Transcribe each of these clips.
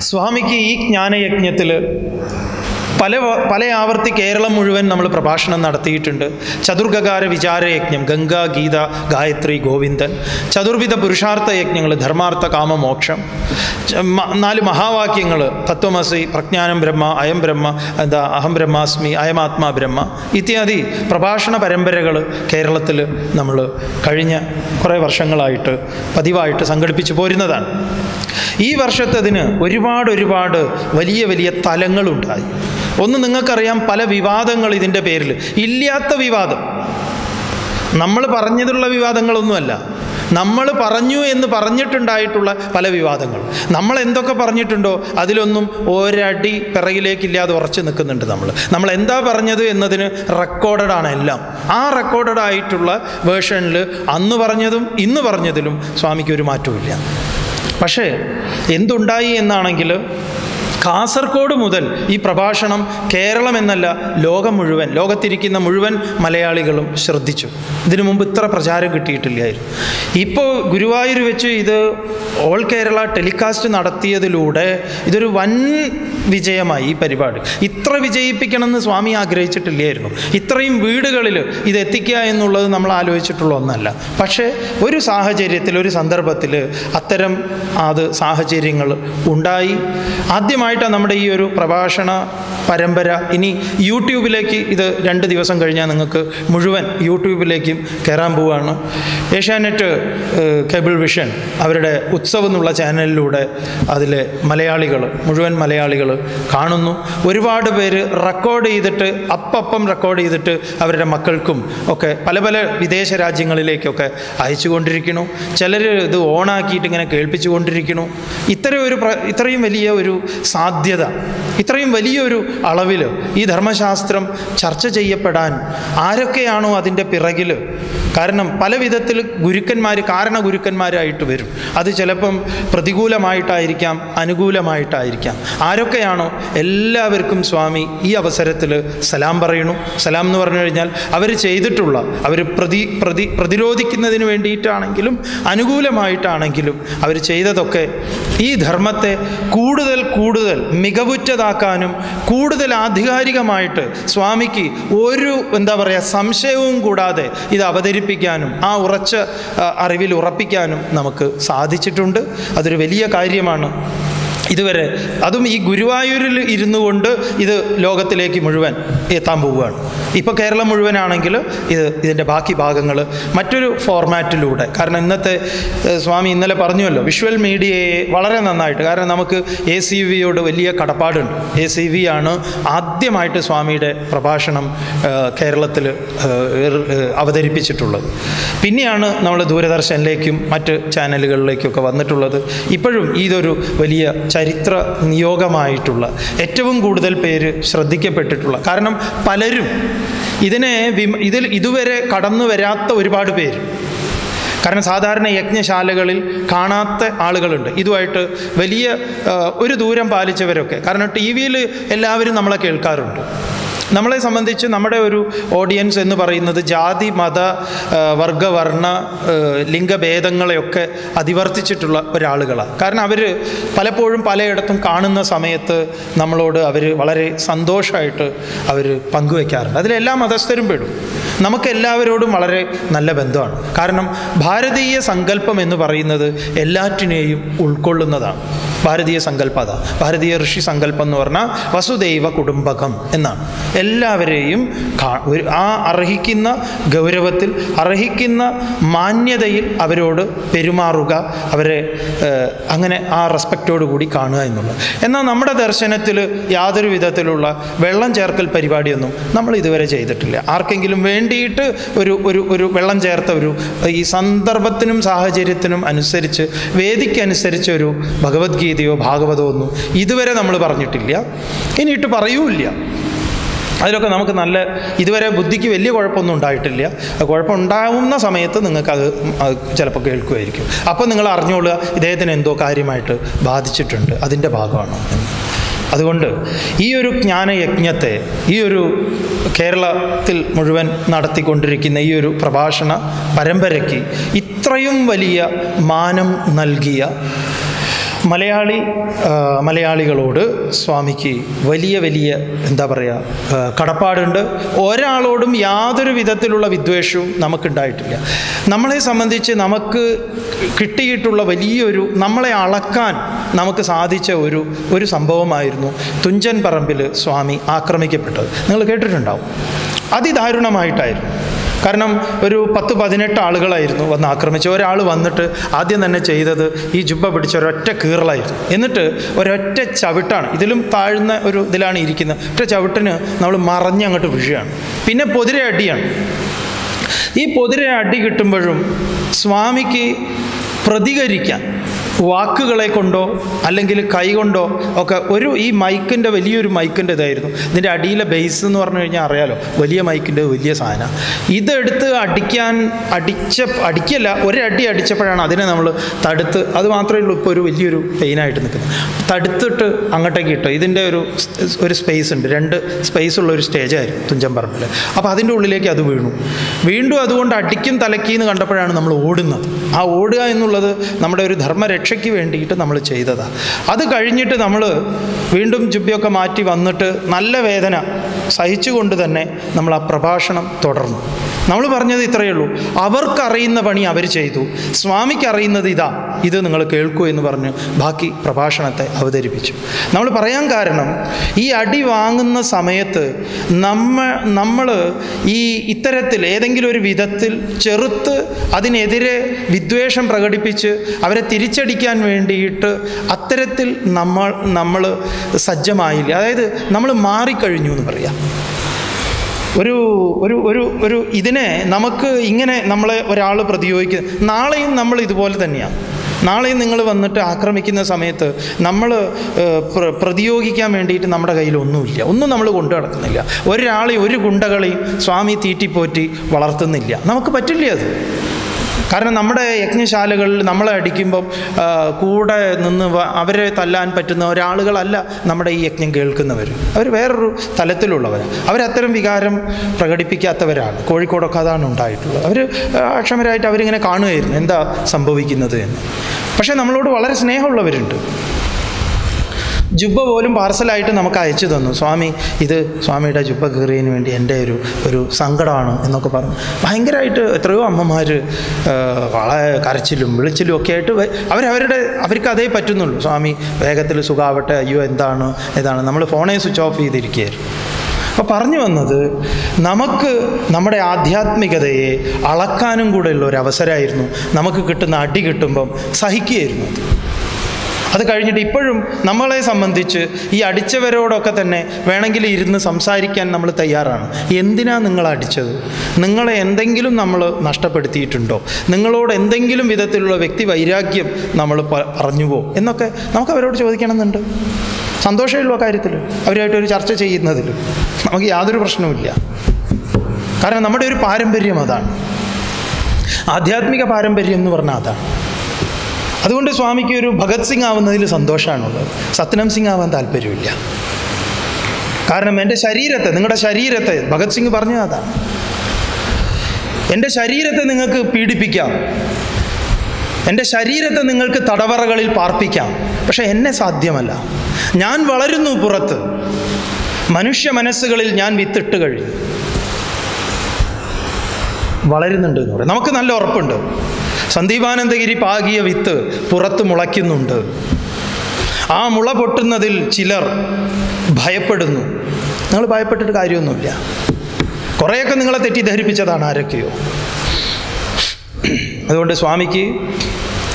സ്വാമിക്ക് ഈ ജ്ഞാനയജ്ഞത്തിൽ പല പല ആവർത്തി കേരളം മുഴുവൻ നമ്മൾ പ്രഭാഷണം നടത്തിയിട്ടുണ്ട്. ചതുർഗകാര വിചാരയജ്ഞം ഗംഗ ഗീത ഗായത്രി ഗോവിന്ദൻ. ചതുർവിധ പുരുഷാർത്ഥ യജ്ഞങ്ങൾ ധർമാർത്ഥ കാമ മോക്ഷം. നാല് മഹാവാക്യങ്ങൾ തത്വമസി പ്രജ്ഞാനം ബ്രഹ്മ അയം ബ്രഹ്മ എന്താ അഹം ബ്രഹ്മാസ്മി അയമാത്മാ ബ്രഹ്മ. ഇത്യാദി പ്രഭാഷണ പരമ്പരകൾ കേരളത്തിൽ നമ്മൾ കഴിഞ്ഞ കുറേ വർഷങ്ങളായിട്ട് പതിവായിട്ട് സംഘടിപ്പിച്ചു പോരുന്നതാണ്. ഈ വർഷത്തതിന് ഒരുപാട് ഒരുപാട് വലിയ വലിയ തലങ്ങളുണ്ടായി. ഒന്ന് നിങ്ങൾക്കറിയാം പല വിവാദങ്ങൾ ഇതിന്റെ പേരിൽ. ഇല്ലാത്ത വിവാദം. നമ്മൾ പറഞ്ഞതുള്ള വിവാദങ്ങളൊന്നുമല്ല. നമ്മൾ പറഞ്ഞു എന്ന് പറഞ്ഞിട്ടുണ്ടായിട്ടുള്ള പല വിവാദങ്ങൾ. നമ്മൾ എന്തൊക്കെ പറഞ്ഞിട്ടുണ്ടോ അതിലൊന്നും ഒരടി പിറകിലേക്കില്ലാതെ ഉറച്ചു നിൽക്കുന്നുണ്ട് നമ്മൾ. നമ്മൾ എന്താ പറഞ്ഞത് എന്നതിന് റെക്കോർഡഡ് ആണ് എല്ലാം. ആ റെക്കോർഡഡ് ആയിട്ടുള്ള വേർഷനിൽ അന്ന് പറഞ്ഞതും ഇന്ന് പറഞ്ഞതിലും സ്വാമിക്ക് ഒരു മാറ്റവുമില്ല. പക്ഷേ എന്തുണ്ടായി എന്നാണെങ്കിൽ കാസർഗോഡ് മുതൽ ഈ പ്രഭാഷണം കേരളം എന്നല്ല ലോകം മുഴുവൻ ലോകത്തിരിക്കുന്ന മുഴുവൻ മലയാളികളും ശ്രദ്ധിച്ചു. ഇതിനു മുമ്പ് ഇത്ര പ്രചാരം കിട്ടിയിട്ടില്ലായിരുന്നു. ഇപ്പോൾ ഗുരുവായൂർ വെച്ച് ഇത് ഓൾ കേരള ടെലികാസ്റ്റ് നടത്തിയതിലൂടെ ഇതൊരു വൻ വിജയമായി ഈ പരിപാടി. ഇത്ര വിജയിപ്പിക്കണമെന്ന് സ്വാമി ആഗ്രഹിച്ചിട്ടില്ലായിരുന്നു. ഇത്രയും വീടുകളിൽ ഇത് എത്തിക്കുക എന്നുള്ളത് നമ്മൾ ആലോചിച്ചിട്ടുള്ള ഒന്നല്ല. പക്ഷേ ഒരു സാഹചര്യത്തിൽ ഒരു സന്ദർഭത്തിൽ അത്തരം അത് സാഹചര്യങ്ങൾ ഉണ്ടായി. ആദ്യമായിട്ടാണ് നമ്മുടെ ഈ ഒരു പ്രഭാഷണ പരമ്പര. ഇനി യൂട്യൂബിലേക്ക് ഇത് രണ്ട് ദിവസം കഴിഞ്ഞാൽ നിങ്ങൾക്ക് മുഴുവൻ യൂട്യൂബിലേക്കും കയറാൻ പോവുകയാണ് ഏഷ്യാനെറ്റ് കേബിൾ വിഷൻ അവരുടെ ഉത്സവം എന്നുള്ള ചാനലിലൂടെ അതിലെ മലയാളികൾ മുഴുവൻ മലയാളികൾ കാണുന്നു. ഒരുപാട് പേര് റെക്കോർഡ് ചെയ്തിട്ട് അപ്പം റെക്കോർഡ് ചെയ്തിട്ട് അവരുടെ മക്കൾക്കും ഒക്കെ പല പല വിദേശ രാജ്യങ്ങളിലേക്കൊക്കെ അയച്ചു അയച്ചുകൊണ്ടിരിക്കുന്നു. ചിലർ ഇത് ഓണാക്കിയിട്ട് ഇങ്ങനെ കേൾപ്പിച്ചുകൊണ്ടിരിക്കുന്നു. ഇത്തരം ഒരു ഇത്രയും വലിയ ഒരു സാധ്യത. ഇത്രയും വലിയൊരു അളവിൽ ഈ ധർമ്മശാസ്ത്രം ചർച്ച ചെയ്യപ്പെടാൻ ആരൊക്കെയാണോ അതിന്റെ പിറകിൽ കാരണം പല വിധത്തിൽ ഗുരുക്കന്മാർ കാരണ ഗുരുക്കന്മാരായിട്ട് വരും. അത് ചിലപ്പം പ്രതികൂലമായിട്ടായിരിക്കാം അനുകൂലമായിട്ടായിരിക്കാം. ആരൊക്കെയാണോ എല്ലാവർക്കും സ്വാമി ഈ അവസരത്തിൽ സലാം പറയണു സലാം എന്ന് പറഞ്ഞു കഴിഞ്ഞാൽ അവർ ചെയ്തിട്ടുള്ള അവർ പ്രതി പ്രതി പ്രതിരോധിക്കുന്നതിന് വേണ്ടിയിട്ടാണെങ്കിലും അനുകൂലമായിട്ടാണെങ്കിലും അവർ ചെയ്തതൊക്കെ ഈ ധർമ്മത്തെ കൂടുതൽ കൂടുതൽ മികവുറ്റതാക്കാനും കൂടുതൽ ആധികാരികമായിട്ട് സ്വാമിക്ക് ഒരു എന്താ പറയുക സംശയവും കൂടാതെ ഇത് അവതരിപ്പിക്കാനും ആ ഉറച്ച അറിവിൽ ഉറപ്പിക്കാനും നമുക്ക് സാധിച്ചിട്ടുണ്ട്. അതൊരു വലിയ കാര്യമാണ്. ഇതുവരെ. അതും ഈ ഗുരുവായൂരിൽ ഇരുന്നു കൊണ്ട് ഇത് ലോകത്തിലേക്ക് മുഴുവൻ എത്താൻ പോവുകയാണ്. ഇപ്പോൾ കേരളം മുഴുവനാണെങ്കിൽ ഇത് ഇതിന്റെ ബാക്കി ഭാഗങ്ങൾ മറ്റൊരു ഫോർമാറ്റിലൂടെ. കാരണം ഇന്നത്തെ സ്വാമി ഇന്നലെ പറഞ്ഞുവല്ലോ വിഷ്വൽ മീഡിയയെ വളരെ നന്നായിട്ട്. കാരണം നമുക്ക് എ സി വിയോട് വലിയ കടപ്പാടുണ്ട്. എ സി വി ആണ് ആദ്യമായിട്ട് സ്വാമിയുടെ പ്രഭാഷണം കേരളത്തിൽ അവതരിപ്പിച്ചിട്ടുള്ളത്. പിന്നെയാണ് നമ്മൾ ദൂരദർശനിലേക്കും മറ്റ് ചാനലുകളിലേക്കൊക്കെ വന്നിട്ടുള്ളത്. ഇപ്പോഴും ഇതൊരു വലിയ ചരിത്ര നിയോഗമായിട്ടുള്ള ഏറ്റവും കൂടുതൽ പേര് ശ്രദ്ധിക്കപ്പെട്ടിട്ടുള്ള കാരണം പലരും ഇതിനെ ഇതിൽ ഇതുവരെ കടന്നു വരാത്ത ഒരുപാട് പേര്. കാരണം സാധാരണ യജ്ഞശാലകളിൽ കാണാത്ത ആളുകളുണ്ട്. ഇതുമായിട്ട് വലിയ ഒരു ദൂരം പാലിച്ചവരൊക്കെ. കാരണം ടി വിയിൽ എല്ലാവരും നമ്മളെ കേൾക്കാറുണ്ട്. നമ്മളെ സംബന്ധിച്ച് നമ്മുടെ ഒരു ഓഡിയൻസ് എന്ന് പറയുന്നത് ജാതി മത വർഗ ലിംഗഭേദങ്ങളെയൊക്കെ അതിവർത്തിച്ചിട്ടുള്ള ഒരാളുകളാണ്. കാരണം അവർ പലപ്പോഴും പലയിടത്തും കാണുന്ന സമയത്ത് നമ്മളോട് അവർ വളരെ സന്തോഷമായിട്ട് അവർ പങ്കുവയ്ക്കാറുണ്ട് അതിലെല്ലാ മതസ്ഥരും പെടും. നമുക്ക് എല്ലാവരോടും വളരെ നല്ല ബന്ധമാണ്. കാരണം ഭാരതീയ സങ്കല്പം എന്ന് പറയുന്നത് എല്ലാറ്റിനെയും ഉൾക്കൊള്ളുന്നതാണ്. ഭാരതീയ സങ്കല്പത ഭാരതീയ ഋഷി സങ്കല്പം എന്ന് പറഞ്ഞാൽ വസുദൈവ കുടുംബകം എന്നാണ്. എല്ലാവരെയും ആ അർഹിക്കുന്ന ഗൗരവത്തിൽ അർഹിക്കുന്ന മാന്യതയിൽ അവരോട് പെരുമാറുക അവരെ അങ്ങനെ ആ റെസ്പെക്റ്റോട് കൂടി കാണുക എന്നുള്ളത്. എന്നാൽ നമ്മുടെ ദർശനത്തിൽ യാതൊരു വിധത്തിലുള്ള വെള്ളം ചേർക്കൽ പരിപാടിയൊന്നും നമ്മൾ ഇതുവരെ ചെയ്തിട്ടില്ല. ആർക്കെങ്കിലും വേണ്ടിയിട്ട് ഒരു ഒരു ഒരു വെള്ളം ചേർത്ത ഒരു ഈ സന്ദർഭത്തിനും സാഹചര്യത്തിനും അനുസരിച്ച് വേദിക്കനുസരിച്ച് ഒരു ഭഗവത്ഗീതയോ ഭാഗവതമോ ഒന്നും ഇതുവരെ നമ്മൾ പറഞ്ഞിട്ടില്ല. ഇനിയിട്ട് പറയൂല്ല. അതിലൊക്കെ നമുക്ക് നല്ല ഇതുവരെ ബുദ്ധിക്ക് വലിയ കുഴപ്പമൊന്നും ഉണ്ടായിട്ടില്ല. കുഴപ്പമുണ്ടാവുന്ന സമയത്ത് നിങ്ങൾക്കത് ചിലപ്പോൾ കേൾക്കുമായിരിക്കും. അപ്പോൾ നിങ്ങൾ അറിഞ്ഞോളുക ഇദ്ദേഹത്തിന് എന്തോ കാര്യമായിട്ട് ബാധിച്ചിട്ടുണ്ട്. അതിന്റെ ഭാഗമാണ്? അതുകൊണ്ട് ഈ ഒരു ജ്ഞാനയജ്ഞത്തെ ഈ ഒരു കേരളത്തിൽ മുഴുവൻ നടത്തിക്കൊണ്ടിരിക്കുന്ന ഈ ഒരു പ്രഭാഷണ പരമ്പരയ്ക്ക് ഇത്രയും വലിയ മാനം നൽകിയ മലയാളി മലയാളികളോട് സ്വാമിക്ക് വലിയ വലിയ എന്താ പറയുക കടപ്പാടുണ്ട്. ഒരാളോടും യാതൊരു വിധത്തിലുള്ള വിദ്വേഷവും നമുക്കുണ്ടായിട്ടില്ല. നമ്മളെ സംബന്ധിച്ച് നമുക്ക് കിട്ടിയിട്ടുള്ള വലിയൊരു നമ്മളെ അളക്കാൻ നമുക്ക് സാധിച്ച ഒരു ഒരു സംഭവമായിരുന്നു തുഞ്ചൻ പറമ്പിൽ സ്വാമി ആക്രമിക്കപ്പെട്ടത്. നിങ്ങൾ കേട്ടിട്ടുണ്ടാവും. അതിദാരുണമായിട്ടായിരുന്നു. കാരണം ഒരു പത്ത് പതിനെട്ട് ആളുകളായിരുന്നു വന്ന് ആക്രമിച്ച. ഒരാൾ വന്നിട്ട് ആദ്യം തന്നെ ചെയ്തത് ഈ ജുബ്ബ പിടിച്ച ഒരൊറ്റ കീറലായിരുന്നു. എന്നിട്ട് ഒരൊറ്റ ചവിട്ടാണ്. ഇതിലും താഴ്ന്ന ഒരു ഇതിലാണ് ഇരിക്കുന്നത്. ഒറ്റ ചവിട്ടിന് നമ്മൾ മറഞ്ഞ് അങ്ങോട്ട് വീഴുകയാണ്. പിന്നെ പൊതിരെ അടിയാണ്. ഈ പൊതിരെ അടി കിട്ടുമ്പോഴും സ്വാമിക്ക് പ്രതികരിക്കാൻ വാക്കുകളെ കൊണ്ടോ അല്ലെങ്കിൽ കൈ കൊണ്ടോ ഒക്കെ ഒരു ഈ മൈക്കിന്റെ വലിയൊരു മൈക്കിന്റെ ഇതായിരുന്നു. ഇതിന്റെ അടിയിലെ ബേസ് എന്ന് പറഞ്ഞു കഴിഞ്ഞാൽ അറിയാലോ വലിയ മൈക്കിന്റെ വലിയ സാധനം. ഇതെടുത്ത് അടിക്കാൻ അടിച്ച അടിക്കല്ല ഒരടി അടിച്ചപ്പോഴാണ് അതിനെ നമ്മൾ തടുത്ത് അത് മാത്രമേ ഉള്ളൂ ഇപ്പോൾ ഒരു വലിയൊരു പെയിനായിട്ട് നിൽക്കുന്നത്. തടുത്തിട്ട് അങ്ങോട്ടേക്ക് ഇട്ടോ. ഇതിന്റെ ഒരു ഒരു സ്പേസ് ഉണ്ട്. രണ്ട് സ്പേസ് ഉള്ള ഒരു സ്റ്റേജായിരുന്നു തുഞ്ചൻ പറമ്പിൽ അപ്പോൾ അതിന്റെ ഉള്ളിലേക്ക് അത് വീണു. വീണ്ടും അതുകൊണ്ട് അടിക്കും തലക്കീന്ന് കണ്ടപ്പോഴാണ് നമ്മൾ ഓടുന്നത്. ആ ഓടുക എന്നുള്ളത് നമ്മുടെ ഒരു ധർമ്മരക്ഷയ്ക്ക് വേണ്ടിയിട്ട് നമ്മൾ ചെയ്തതാണ് അത് കഴിഞ്ഞിട്ട് നമ്മൾ വീണ്ടും ജുബ്ബയൊക്കെ മാറ്റി വന്നിട്ട് നല്ല വേദന സഹിച്ചുകൊണ്ട് തന്നെ നമ്മൾ ആ പ്രഭാഷണം തുടർന്നു. നമ്മൾ പറഞ്ഞത് ഇത്രയേ ഉള്ളൂ. അവർക്കറിയുന്ന പണി അവർ ചെയ്തു. സ്വാമിക്ക് അറിയുന്നത് ഇതാ. ഇത് നിങ്ങൾ കേൾക്കൂ എന്ന് പറഞ്ഞ്. ബാക്കി പ്രഭാഷണത്തെ അവതരിപ്പിച്ചു. നമ്മൾ പറയാൻ കാരണം ഈ അടി വാങ്ങുന്ന സമയത്ത് നമ്മ നമ്മൾ ഈ ഇത്തരത്തിൽ ഏതെങ്കിലും ഒരു വിധത്തിൽ ചെറുത്ത് അതിനെതിരെ വിദ്വേഷം പ്രകടിപ്പിച്ച് അവരെ തിരിച്ചടിക്കാൻ വേണ്ടിയിട്ട് അത്തരത്തിൽ നമ്മൾ നമ്മൾ സജ്ജമായില്ല. അതായത് നമ്മൾ മാറിക്കഴിഞ്ഞു എന്ന് പറയാം. ഒരു ഒരു ഒരു ഒരു ഇതിനെ നമുക്ക് ഇങ്ങനെ നമ്മളെ ഒരാൾ പ്രതിയോഗിക്കുന്നത് നാളെയും നമ്മൾ ഇതുപോലെ തന്നെയാണ്. നാളെയും നിങ്ങൾ വന്നിട്ട് ആക്രമിക്കുന്ന സമയത്ത് നമ്മൾ പ്രതിയോഗിക്കാൻ വേണ്ടിയിട്ട് നമ്മുടെ കയ്യിൽ ഒന്നുമില്ല. ഒന്നും നമ്മൾ കൊണ്ടു നടക്കുന്നില്ല. ഒരാളെയും ഒരു ഗുണ്ടകളെയും സ്വാമി തീറ്റിപ്പോറ്റി വളർത്തുന്നില്ല. നമുക്ക് പറ്റില്ല അത്. കാരണം നമ്മുടെ യജ്ഞശാലകളിൽ നമ്മളെ അടിക്കുമ്പം കൂടെ നിന്ന് അവരെ തല്ലാൻ പറ്റുന്ന ഒരാളുകളല്ല നമ്മുടെ ഈ യജ്ഞം കേൾക്കുന്നവർ. അവർ വേറൊരു തലത്തിലുള്ളവർ അവരത്തരം വികാരം പ്രകടിപ്പിക്കാത്തവരാണ്. കോഴിക്കോടൊക്കെ അതാണ് ഉണ്ടായിട്ടുള്ളത്. അവർ അക്ഷമരായിട്ട് അവരിങ്ങനെ കാണുമായിരുന്നു എന്താ സംഭവിക്കുന്നത് എന്ന്. പക്ഷേ നമ്മളോട് വളരെ സ്നേഹമുള്ളവരുണ്ട്. ജുബ്ബ പോലും പാർസലായിട്ട് നമുക്ക് അയച്ചു തന്നു. സ്വാമി ഇത് സ്വാമിയുടെ ജുബ്ബ കീറിയതിന് വേണ്ടി എന്റെ ഒരു ഒരു സങ്കടമാണ് എന്നൊക്കെ പറഞ്ഞു. ഭയങ്കരമായിട്ട് എത്രയോ അമ്മമാർ വളരെ കരച്ചിലും വിളിച്ചിലും ഒക്കെ ആയിട്ട് അവരവരുടെ അവർക്ക് അതേ പറ്റുന്നുള്ളൂ. സ്വാമി വേഗത്തിൽ സുഖാവട്ടെ. അയ്യോ എന്താണ്? ഇതാണ്. നമ്മൾ ഫോണേ സ്വിച്ച് ഓഫ് ചെയ്തിരിക്കുകയായിരുന്നു. അപ്പോൾ പറഞ്ഞു വന്നത് നമുക്ക് നമ്മുടെ ആധ്യാത്മികതയെ അളക്കാനും കൂടെയുള്ള ഒരു അവസരമായിരുന്നു. നമുക്ക് കിട്ടുന്ന അടി കിട്ടുമ്പം സഹിക്കുകയായിരുന്നു. അത് കഴിഞ്ഞിട്ട് ഇപ്പോഴും നമ്മളെ സംബന്ധിച്ച് ഈ അടിച്ചവരോടൊക്കെ തന്നെ വേണമെങ്കിൽ ഇരുന്ന് സംസാരിക്കാൻ നമ്മൾ തയ്യാറാണ്. എന്തിനാ നിങ്ങൾ അടിച്ചത്? നിങ്ങളെ എന്തെങ്കിലും നമ്മൾ നഷ്ടപ്പെടുത്തിയിട്ടുണ്ടോ? നിങ്ങളോട് എന്തെങ്കിലും വിധത്തിലുള്ള വ്യക്തി വൈരാഗ്യം നമ്മൾ പറഞ്ഞുവോ? എന്നൊക്കെ നമുക്ക് അവരോട് ചോദിക്കണമെന്നുണ്ട്. സന്തോഷമുള്ള കാര്യത്തിൽ അവരുമായിട്ടൊരു ചർച്ച ചെയ്യുന്നതിൽ നമുക്ക് യാതൊരു പ്രശ്നവുമില്ല കാരണം നമ്മുടെ ഒരു പാരമ്പര്യം അതാണ്. ആധ്യാത്മിക പാരമ്പര്യം എന്ന് പറഞ്ഞാൽ അതാണ്. അതുകൊണ്ട് സ്വാമിക്ക് ഒരു ഭഗത് സിംഗ് ആവുന്നതിൽ സന്തോഷമാണുള്ളത് സത്നം സിംഗ് ആവാൻ താല്പര്യമില്ല. കാരണം എന്റെ ശരീരത്തെ നിങ്ങളുടെ ശരീരത്തെ ഭഗത് സിംഗ് പറഞ്ഞു അതാണ്. എന്റെ ശരീരത്തെ നിങ്ങൾക്ക് പീഡിപ്പിക്കാം. എന്റെ ശരീരത്തെ നിങ്ങൾക്ക് തടവറകളിൽ പാർപ്പിക്കാം. പക്ഷെ എന്നെ സാധ്യമല്ല. ഞാൻ വളരുന്നു പുറത്ത്. മനുഷ്യ മനസ്സുകളിൽ ഞാൻ വിത്തിട്ട് കഴിഞ്ഞു വളരുന്നുണ്ട് എന്ന് പറയാം. നമുക്ക് നല്ല ഉറപ്പുണ്ട്. സന്ദീപാനന്ദഗിരി പാകിയ വിത്ത് പുറത്ത് മുളയ്ക്കുന്നുണ്ട്. ആ മുള പൊട്ടുന്നതിൽ ചിലർ ഭയപ്പെടുന്നു. നിങ്ങൾ ഭയപ്പെട്ടിട്ട് കാര്യമൊന്നുമില്ല. കുറേയൊക്കെ നിങ്ങളെ തെറ്റിദ്ധരിപ്പിച്ചതാണ് ആരൊക്കെയോ. അതുകൊണ്ട് സ്വാമിക്ക്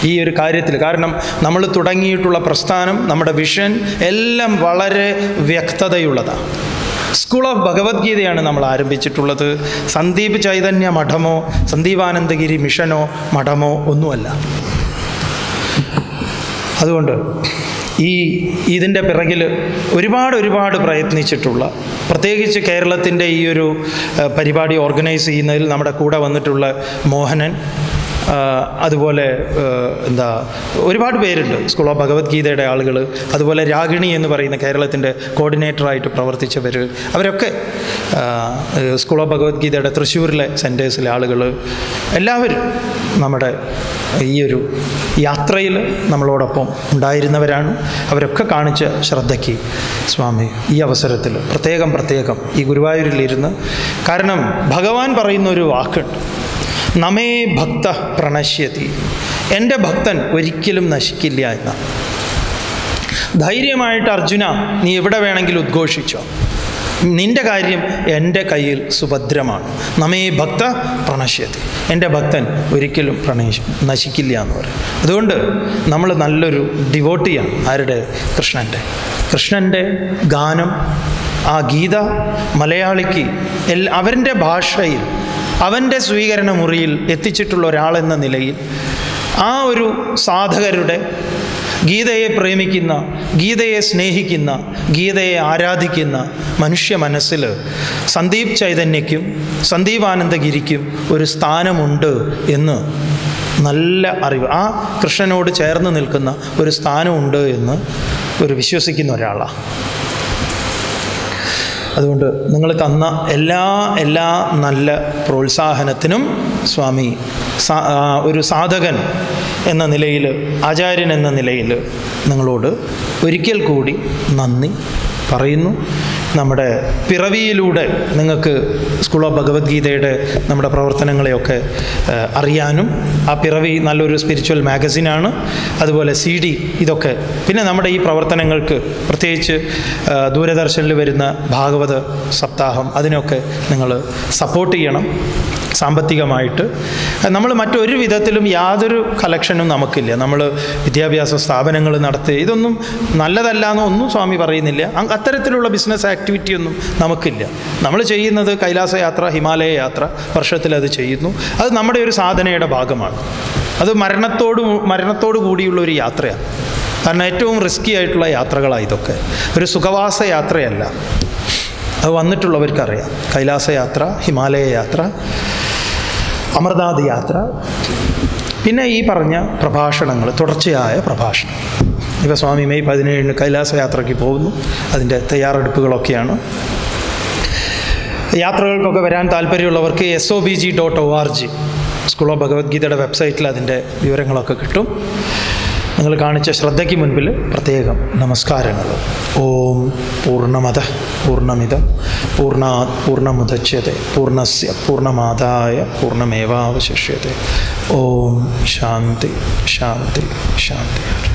ഈ ഒരു കാര്യത്തിൽ കാരണം നമ്മൾ തുടങ്ങിയിട്ടുള്ള പ്രസ്ഥാനം നമ്മുടെ വിഷൻ എല്ലാം വളരെ വ്യക്തതയുള്ളതാണ്. സ്കൂൾ ഓഫ് ഭഗവത്ഗീതയാണ് നമ്മൾ ആരംഭിച്ചിട്ടുള്ളത്. സന്ദീപ് ചൈതന്യ മഠമോ സന്ദീപാനന്ദഗിരി മിഷനോ മഠമോ ഒന്നുമല്ല. അതുകൊണ്ട് ഈ ഇതിന്റെ പിറകിൽ ഒരുപാട് ഒരുപാട് പ്രയത്നിച്ചിട്ടുള്ള പ്രത്യേകിച്ച് കേരളത്തിന്റെ ഈ ഒരു പരിപാടി ഓർഗനൈസ് ചെയ്യുന്നതിൽ നമ്മുടെ കൂടെ വന്നിട്ടുള്ള മോഹനൻ അതുപോലെ എന്താ ഒരുപാട് പേരുണ്ട്. സ്കൂൾ ഓഫ് ഭഗവത്ഗീതയുടെ ആളുകൾ അതുപോലെ രാഗിണി എന്ന് പറയുന്ന കേരളത്തിന്റെ കോർഡിനേറ്ററായിട്ട് പ്രവർത്തിച്ചവർ അവരൊക്കെ സ്കൂൾ ഓഫ് ഭഗവത്ഗീതയുടെ തൃശ്ശൂരിലെ സെന്റേഴ്സിലെ ആളുകൾ എല്ലാവരും നമ്മുടെ ഈ ഒരു യാത്രയിൽ നമ്മളോടൊപ്പം ഉണ്ടായിരുന്നവരാണ്. അവരൊക്കെ കാണിച്ച ശ്രദ്ധയ്ക്ക് സ്വാമി ഈ അവസരത്തിൽ പ്രത്യേകം പ്രത്യേകം ഈ ഗുരുവായൂരിലിരുന്ന്. കാരണം ഭഗവാൻ പറയുന്ന ഒരു വാക്കുണ്ട്. നമേ ഭക്ത പ്രണശ്യതി. എന്റെ ഭക്തൻ ഒരിക്കലും നശിക്കില്ല എന്ന്. ധൈര്യമായിട്ട് അർജുന നീ എവിടെ വേണമെങ്കിലും ഉദ്ഘോഷിച്ചോ. നിന്റെ കാര്യം എന്റെ കയ്യിൽ സുഭദ്രമാണ്. നമേ ഭക്ത പ്രണശ്യതി. എന്റെ ഭക്തൻ ഒരിക്കലും പ്രണയിശ് നശിക്കില്ല എന്ന് പറയും. അതുകൊണ്ട് നമ്മൾ നല്ലൊരു ഡിവോട്ടിയാണ് ആരുടെ? കൃഷ്ണന്റെ. കൃഷ്ണന്റെ ഗാനം ആ ഗീത മലയാളിക്ക് എൽ അവന്റെ ഭാഷയിൽ അവന്റെ സ്വീകരണ മുറിയിൽ എത്തിച്ചിട്ടുള്ള ഒരാളെന്ന നിലയിൽ ആ ഒരു സാധകരുടെ ഗീതയെ പ്രേമിക്കുന്ന ഗീതയെ സ്നേഹിക്കുന്ന ഗീതയെ ആരാധിക്കുന്ന മനുഷ്യ മനസ്സിൽ സന്ദീപ് ചൈതന്യയ്ക്കും സന്ദീപ് ആനന്ദഗിരിക്കും ഒരു സ്ഥാനമുണ്ട് എന്ന് നല്ല അറിവ്. ആ കൃഷ്ണനോട് ചേർന്ന് നിൽക്കുന്ന ഒരു സ്ഥാനമുണ്ട് എന്ന് ഒരു വിശ്വസിക്കുന്ന ഒരാളാണ് അതുകൊണ്ട് നിങ്ങൾ തന്ന എല്ലാ എല്ലാ നല്ല പ്രോത്സാഹനത്തിനും സ്വാമി ഒരു സാധകൻ എന്ന നിലയിൽ ആചാര്യൻ എന്ന നിലയിൽ നിങ്ങളോട് ഒരിക്കൽ കൂടി നന്ദി പറയുന്നു. നമ്മുടെ പിറവിയിലൂടെ നിങ്ങൾക്ക് സ്കൂൾ ഓഫ് ഭഗവത്ഗീതയുടെ നമ്മുടെ പ്രവർത്തനങ്ങളെയൊക്കെ അറിയാനും ആ പിറവി നല്ലൊരു സ്പിരിച്വൽ മാഗസിനാണ് അതുപോലെ സി ഡി ഇതൊക്കെ. പിന്നെ നമ്മുടെ ഈ പ്രവർത്തനങ്ങൾക്ക് പ്രത്യേകിച്ച് ദൂരദർശനിൽ വരുന്ന ഭാഗവത സപ്താഹം അതിനൊക്കെ നിങ്ങൾ സപ്പോർട്ട് ചെയ്യണം സാമ്പത്തികമായിട്ട്. നമ്മൾ മറ്റൊരു വിധത്തിലും യാതൊരു കളക്ഷനും നമുക്കില്ല. നമ്മൾ വിദ്യാഭ്യാസ സ്ഥാപനങ്ങൾ നടത്തി ഇതൊന്നും നല്ലതല്ല എന്നൊന്നും സ്വാമി പറയുന്നില്ല. അത്തരത്തിലുള്ള ബിസിനസ് ആക്ടിവിറ്റി ഒന്നും നമുക്കില്ല. നമ്മൾ ചെയ്യുന്നത് കൈലാസ യാത്ര ഹിമാലയ യാത്ര വർഷത്തിൽ അത് ചെയ്യുന്നു. അത് നമ്മുടെ ഒരു സാധനയുടെ ഭാഗമാണ്. അത് മരണത്തോട് മരണത്തോടു കൂടിയുള്ള ഒരു യാത്രയാണ്. കാരണം ഏറ്റവും റിസ്കി ആയിട്ടുള്ള യാത്രകളാണ് ഇതൊക്കെ. ഒരു സുഖവാസ യാത്രയല്ല. അത് വന്നിട്ടുള്ളവർക്കറിയാം. കൈലാസ യാത്ര ഹിമാലയ യാത്ര അമർനാഥ് യാത്ര. പിന്നെ ഈ പറഞ്ഞ പ്രഭാഷണങ്ങൾ തുടർച്ചയായ പ്രഭാഷണം. ഇപ്പോൾ സ്വാമി മെയ് പതിനേഴിന് കൈലാസയാത്രയ്ക്ക് പോകുന്നു. അതിന്റെ തയ്യാറെടുപ്പുകളൊക്കെയാണ്. യാത്രകൾക്കൊക്കെ വരാൻ താല്പര്യമുള്ളവർക്ക് S O B G dot O R G school of ഭഗവത്ഗീതയുടെ വെബ്സൈറ്റിൽ അതിന്റെ വിവരങ്ങളൊക്കെ കിട്ടും. നിങ്ങൾ കാണിച്ച ശ്രദ്ധയ്ക്ക് മുൻപിൽ പ്രത്യേകം നമസ്കാരങ്ങൾ. ഓം പൂർണമത പൂർണമിതം പൂർണാ പൂർണമുദച്ഛ്യത പൂർണസ്യ പൂർണമാതായ പൂർണമേവാവശിഷ്യത ഓം ശാന്തി ശാന്തി ശാന്തി.